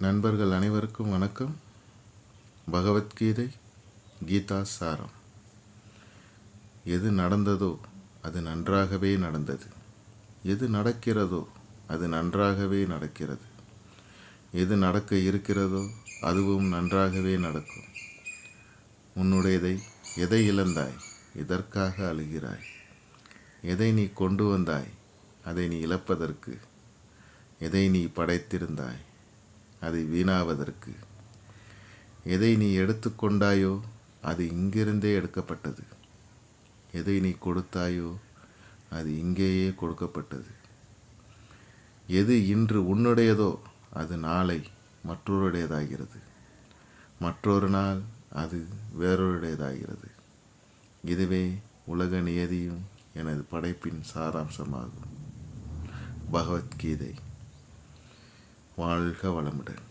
நண்பர்கள் அனைவருக்கும் வணக்கம். பகவத்கீதை கீதா சாரம். எது நடந்ததோ அது நன்றாகவே நடந்தது. எது நடக்கிறதோ அது நன்றாகவே நடக்கிறது. எது நடக்க இருக்கிறதோ அதுவும் நன்றாகவே நடக்கும். உன்னுடையதை எதை இழந்தாய்? இதற்காக அழுகிறாய்? எதை நீ கொண்டு வந்தாய்? அதை நீ இழப்பதற்கு எதை நீ படைத்திருந்தாய்? அதை வீணாவதற்கு. எதை நீ எடுத்துக்கொண்டாயோ அது இங்கிருந்தே எடுக்கப்பட்டது. எதை நீ கொடுத்தாயோ அது இங்கேயே கொடுக்கப்பட்டது. எது இன்று உன்னுடையதோ அது நாளை மற்றொருடையதாகிறது. மற்றொரு நாள் அது வேறொருடையதாகிறது. இதுவே உலக நியதியும் எனது படைப்பின் சாராம்சமாகும். பகவத்கீதை வாழ்க வளமுடன்.